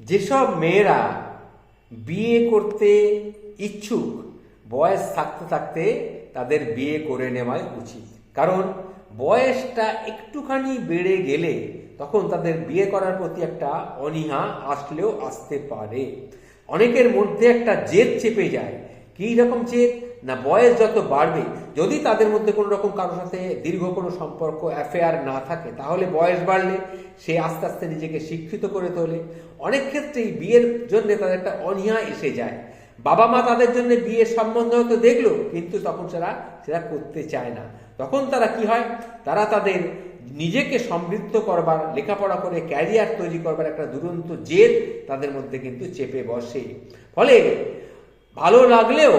যেসব মেয়েরা বিয়ে করতে ইচ্ছুক, বয়স থাকতে থাকতে তাদের বিয়ে করে নেওয়াই উচিত। কারণ বয়সটা একটুখানি বেড়ে গেলে তখন তাদের বিয়ে করার প্রতি একটা অনীহা আসলেও আসতে পারে। অনেকের মধ্যে একটা জেদ চেপে যায় কী রকম জেদ? না, বয়স যত বাড়বে, যদি তাদের মধ্যে কোনো রকম কারোর সাথে দীর্ঘ কোনো সম্পর্ক অ্যাফেয়ার না থাকে, তাহলে বয়স বাড়লে সে আস্তে আস্তে নিজেকে শিক্ষিত করে তোলে। অনেক ক্ষেত্রেই বিয়ের জন্য তাদের একটা অনীহা এসে যায়। বাবা মা তাদের জন্য বিয়ের সম্বন্ধ হয়তো দেখল, কিন্তু তখন সেটা সেটা করতে চায় না। তখন তারা কি হয়? তারা তাদের নিজেকে সমৃদ্ধ করবার, লেখাপড়া করে ক্যারিয়ার তৈরি করবার একটা দুরন্ত জেদ তাদের মধ্যে কিন্তু চেপে বসে। ফলে ভালো লাগলেও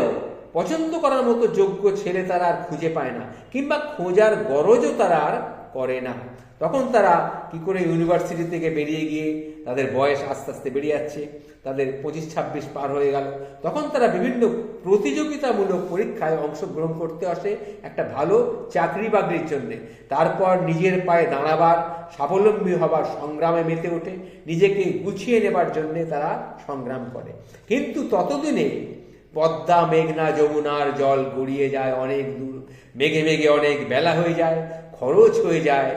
পছন্দ করার মতো যোগ্য ছেলে তারা আর খুঁজে পায় না, কিংবা খোঁজার গরজও তারা আর করে না। তখন তারা কি করে ইউনিভার্সিটি থেকে বেরিয়ে গিয়ে তাদের বয়স আস্তে আস্তে বেরিয়ে যাচ্ছে, তাদের পঁচিশ ছাব্বিশ পার হয়ে গেল। তখন তারা বিভিন্ন প্রতিযোগিতামূলক পরীক্ষায় অংশগ্রহণ করতে আসে একটা ভালো চাকরি বাকরির জন্যে। তারপর নিজের পায়ে দাঁড়াবার, স্বাবলম্বী হবার সংগ্রামে মেতে ওঠে, নিজেকে গুছিয়ে নেবার জন্যে তারা সংগ্রাম করে। কিন্তু ততদিনে পদ্মা, মেঘনা, যমুনার জল গড়িয়ে যায় অনেক দূর। মেঘে মেঘে অনেক বেলা হয়ে যায়, খরচ হয়ে যায়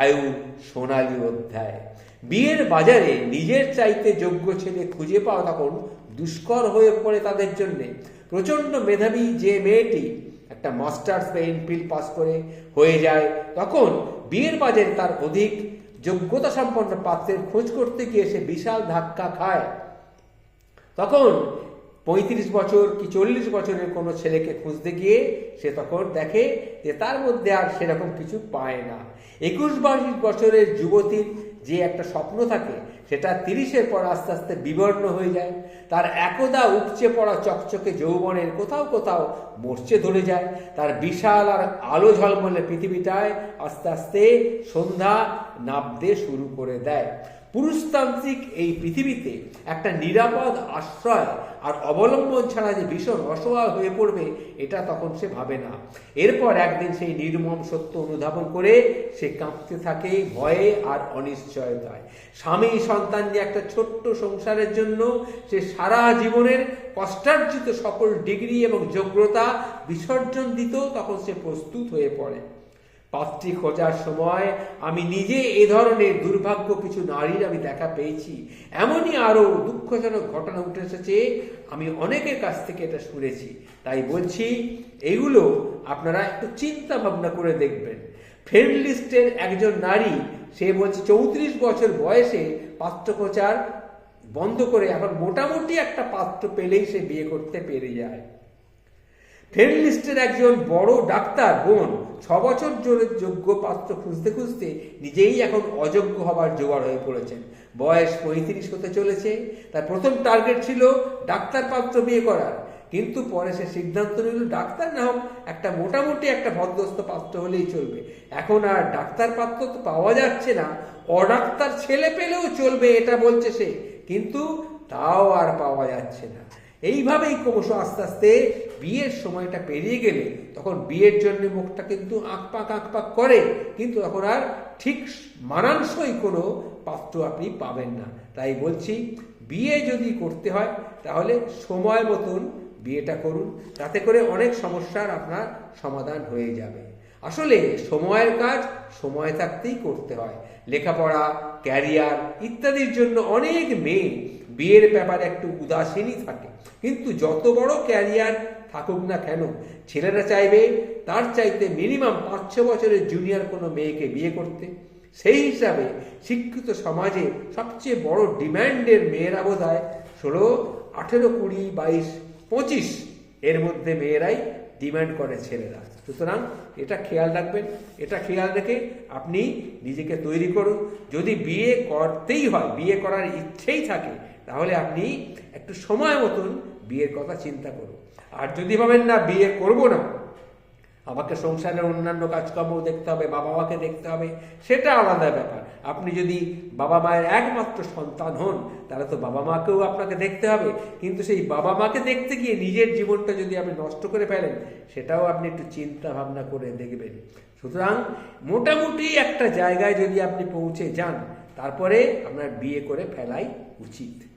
আয়ু সোনালী অধ্যায়। বিয়ের বাজারে নিজের চাইতে যোগ্য ছেলে খুঁজে পাওয়া তখন দুষ্কর হয়ে পড়ে তাদের জন্যে। প্রচণ্ড মেধাবী যে মেয়েটি একটা মাস্টার্স বা এমফিল পাস করে হয়ে যায়, তখন বিয়ের বাজারে তার অধিক যোগ্যতা সম্পন্ন পাত্রের খোঁজ করতে গিয়ে সে বিশাল ধাক্কা খায়। তখন পঁয়ত্রিশ বছর কি চল্লিশ বছরের কোনো ছেলেকে খুঁজতে গিয়ে সে তখন দেখে যে তার মধ্যে আর সেরকম কিছু পায় না। একুশ বাইশ বছরের যুবতীর যে একটা স্বপ্ন থাকে সেটা তিরিশের পর আস্তে আস্তে বিবর্ণ হয়ে যায়। তার একদা উপচে পড়া চকচকে যৌবনের কোথাও কোথাও মরচে ধরে যায়। তার বিশাল আর আলো ঝলমলে পৃথিবীটায় আস্তে আস্তে সন্ধ্যা নাবতে শুরু করে দেয়। পুরুষতান্ত্রিক এই পৃথিবীতে একটা নিরাপদ আশ্রয় আর অবলম্বন ছাড়া যে ভীষণ অসহায় হয়ে পড়বে, এটা তখন সে ভাবে না। এরপর একদিন সেই নির্মম সত্য অনুধাবন করে সে কাঁপতে থাকে ভয়ে আর অনিশ্চয়তায়। স্বামী সন্তান নিয়ে একটা ছোট্ট সংসারের জন্য সে সারা জীবনের কষ্টার্জিত সকল ডিগ্রি এবং যোগ্যতা বিসর্জন দিতেও তখন সে প্রস্তুত হয়ে পড়ে। পাত্রী খোঁজার সময় আমি নিজে এ ধরনের দুর্ভাগ্য কিছু নারীর আমি দেখা পেয়েছি। এমনই আরও দুঃখজনক ঘটনা উঠে এসেছে, আমি অনেকের কাছ থেকে এটা শুনেছি। তাই বলছি, এগুলো আপনারা একটু চিন্তা ভাবনা করে দেখবেন। ফ্রেন্ড লিস্টের একজন নারী, সে বলছে, চৌত্রিশ বছর বয়সে পাত্র খোঁজার বন্ধ করে এখন মোটামুটি একটা পাত্র পেলেই সে বিয়ে করতে পেরে যায়। ফ্রেন্ড একজন বড় ডাক্তার বোন ছ বছর জোরের যোগ্য পাত্র খুঁজতে খুঁজতে নিজেই এখন অযোগ্য হবার জোগাড় হয়ে পড়েছেন। বয়স পঁয়ত্রিশ হতে চলেছে। তার প্রথম টার্গেট ছিল ডাক্তার পাত্র বিয়ে করার। কিন্তু পরে সে সিদ্ধান্ত নিল, ডাক্তার না হোক, একটা মোটামুটি একটা ভদ্রস্থ পাত্র হলেই চলবে। এখন আর ডাক্তার পাত্র তো পাওয়া যাচ্ছে না, অডাক্তার ছেলে পেলেও চলবে, এটা বলছে সে। কিন্তু তাও আর পাওয়া যাচ্ছে না। এইভাবেই ক্রমশ আস্তে আস্তে বিয়ের সময়টা পেরিয়ে গেলে তখন বিয়ের জন্য মুখটা কিন্তু আঁকপাক আঁকপাক করে, কিন্তু তখন আর ঠিক মানানসই কোনো পাত্র আপনি পাবেন না। তাই বলছি, বিয়ে যদি করতে হয়, তাহলে সময় মতন বিয়েটা করুন, তাতে করে অনেক সমস্যার আপনার সমাধান হয়ে যাবে। আসলে সময়ের কাজ সময় থাকতেই করতে হয়। লেখাপড়া, ক্যারিয়ার ইত্যাদির জন্য অনেক মেয়ে বিয়ের ব্যাপারে একটু উদাসীনই থাকে। কিন্তু যত বড় ক্যারিয়ার থাকুক না কেন, ছেলেরা চাইবে তার চাইতে মিনিমাম পাঁচ ছ বছরের জুনিয়র কোনো মেয়েকে বিয়ে করতে। সেই হিসাবে শিক্ষিত সমাজে সবচেয়ে বড় ডিম্যান্ডের মেয়েরা বোধ হয় ষোলো, আঠেরো, কুড়ি, বাইশ পঁচিশ। এর মধ্যে মেয়েরাই ডিমান্ড করে ছেলেরা। সুতরাং এটা খেয়াল রাখবেন। এটা খেয়াল রেখে আপনি নিজেকে তৈরি করুন। যদি বিয়ে করতেই হয়, বিয়ে করার ইচ্ছেই থাকে, তাহলে আপনি একটু সময় মতন বিয়ের কথা চিন্তা করুন। আর যদি ভাবেন না, বিয়ে করব না আমাকে সংসারের অন্যান্য কাজকর্ম দেখতে হবে বাবা মাকে দেখতে হবে, সেটা আলাদা ব্যাপার। আপনি যদি বাবা মায়ের একমাত্র সন্তান হন, তাহলে তো বাবা মাকেও আপনাকে দেখতে হবে। কিন্তু সেই বাবা মাকে দেখতে গিয়ে নিজের জীবনটা যদি আপনি নষ্ট করে ফেলেন, সেটাও আপনি একটু চিন্তা ভাবনা করে দেখবেন। সুতরাং মোটামুটি একটা জায়গায় যদি আপনি পৌঁছে যান, তারপরে আপনার বিয়ে করে ফেলাই উচিত।